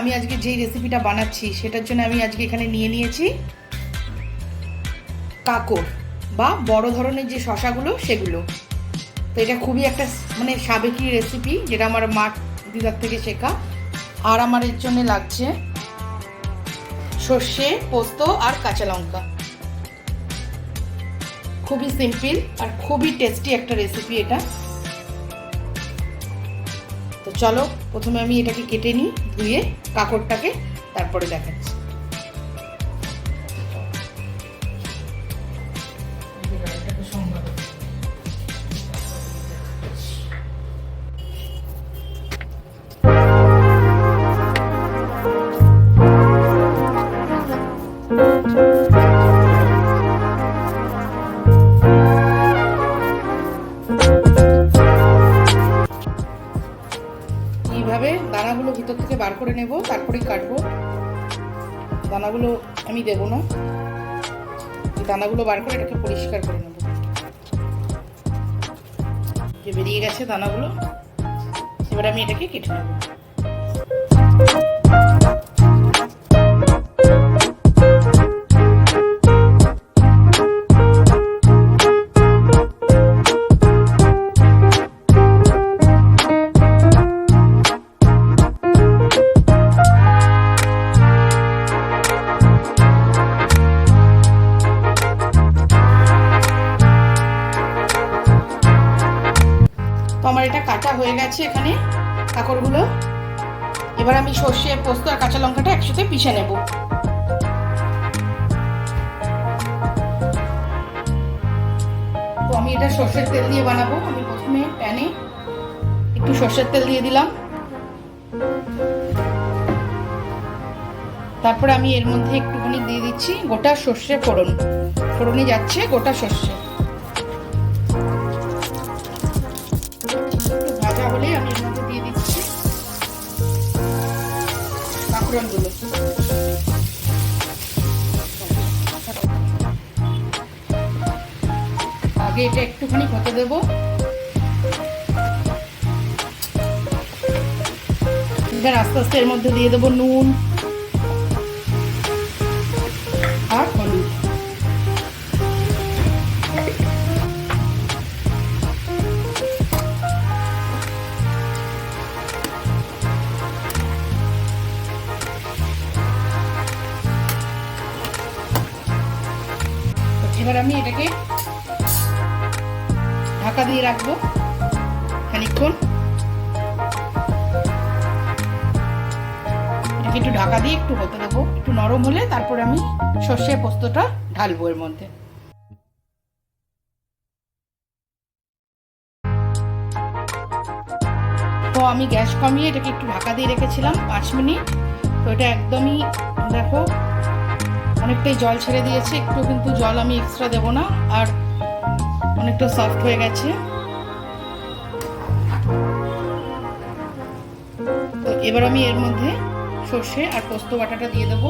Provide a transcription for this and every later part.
আমি আজকে যেই রেসিপিটা বানাচ্ছি, সেটার জন্য আমি আজকে এখানে নিয়ে নিয়েছি কাকড় বা বড় ধরনের যে শশাগুলো, সেগুলো। তো এটা খুবই একটা মানে সাবেকি রেসিপি যেটা আমার মা দিদার থেকে শেখা। আর আমার এর জন্য লাগছে সর্ষে, পোস্ত আর কাঁচা লঙ্কা। খুবই সিম্পল আর খুবই টেস্টি একটা রেসিপি এটা। তো চলো প্রথমে আমি এটাকে কেটে নিই ধুয়ে কাকড়টাকে তারপরে দেখাচ্ছি। থেকে বার করে নেব, তারপরেই কাটবো। দানাগুলো আমি দেব না। দানাগুলো বার করে এটাকে পরিষ্কার করে নেব। যে বেরিয়ে গেছে দানাগুলো। এবার আমি এটাকে কেটে নেব। কাটা হয়ে গেছে এখানে কাকড়গুলো। এবার আমি সর্ষে, পোস্ত আর কাঁচা লঙ্কাটা একসাথে পিষে নেব। তো আমি এটা সর্ষের তেল দিয়ে বানাবো। আমি প্রথমে প্যানে একটু সর্ষের তেল দিয়ে দিলাম। তারপরে আমি এর মধ্যে একটুখানি দিয়ে দিচ্ছি গোটা সর্ষে ফোড়ন। ফোড়নে যাচ্ছে গোটা সর্ষে। পাঁচফোড়নগুলো আগে এটা একটুখানি হতে দেব। এবার আস্তে আস্তে এর মধ্যে দিয়ে দেবো নুন। এবার আমি এটাকে ঢাকা দিয়ে রাখব খানিক্ষণ এটাকে একটু ঢাকা দিয়ে একটু হতে দেবো। একটু নরম হলে তারপরে আমি সর্ষে পোস্তটা ঢালবো এর মধ্যে। তো আমি গ্যাস কমিয়ে এটাকে একটু ঢাকা দিয়ে রেখেছিলাম পাঁচ মিনিট। তো এটা একদমই, দেখো অনেকটাই জল ছেড়ে দিয়েছে, একটু কিন্তু জল আমি এক্সট্রা দেবো না, আর অনেকটা সফট হয়ে গেছে। তো এবার আমি এর মধ্যে সর্ষে আর পোস্ত বাটাটা দিয়ে দেবো।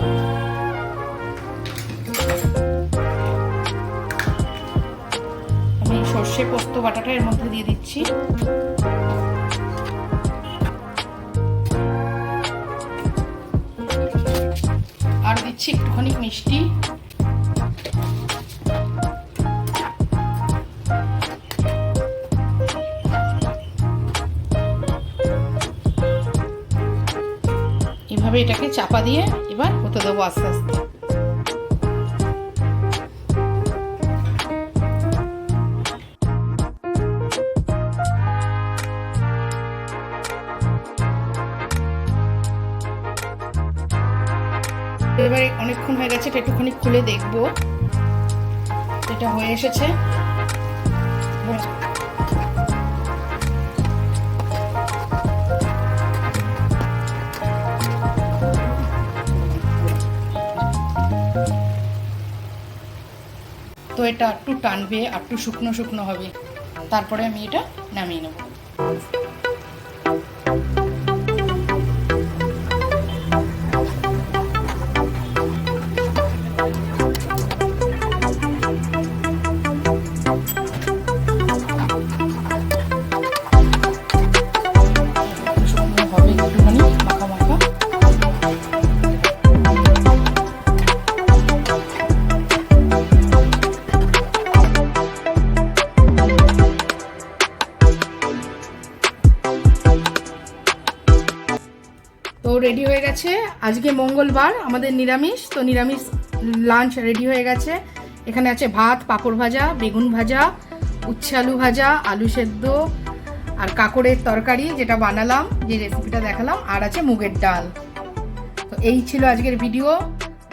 আমি সর্ষে পোস্ত বাটাটা এর মধ্যে দিয়ে দিচ্ছি। দিচ্ছি একটুখানি মিষ্টি। এভাবে এটাকে চাপা দিয়ে এবার হতে দেবো আস্তে আস্তে। এবারে অনেকক্ষণ হয়ে গেছে একটুখানি খুলে দেখব। এটা হয়ে এসেছে। তো এটা একটু টানবে একটু শুকনো শুকনো হবে। তারপরে আমি এটা নামিয়ে নেব। রেডি হয়ে গেছে। আজকে মঙ্গলবার, আমাদের নিরামিষ, তো নিরামিষ লাঞ্চ রেডি হয়ে গেছে। এখানে আছে ভাত, পাঁপড় ভাজা, বেগুন ভাজা, উচ্ছে আলু ভাজা, আলু সেদ্ধ, আর কাকড়ের তরকারি যেটা বানালাম, যে রেসিপিটা দেখালাম, আর আছে মুগের ডাল। তো এই ছিল আজকের ভিডিও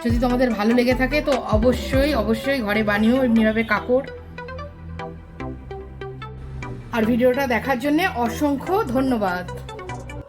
যদি তোমাদের ভালো লেগে থাকে, তো অবশ্যই অবশ্যই ঘরে বানিও এমনিভাবে কাকড়। আর ভিডিওটা দেখার জন্যে অসংখ্য ধন্যবাদ।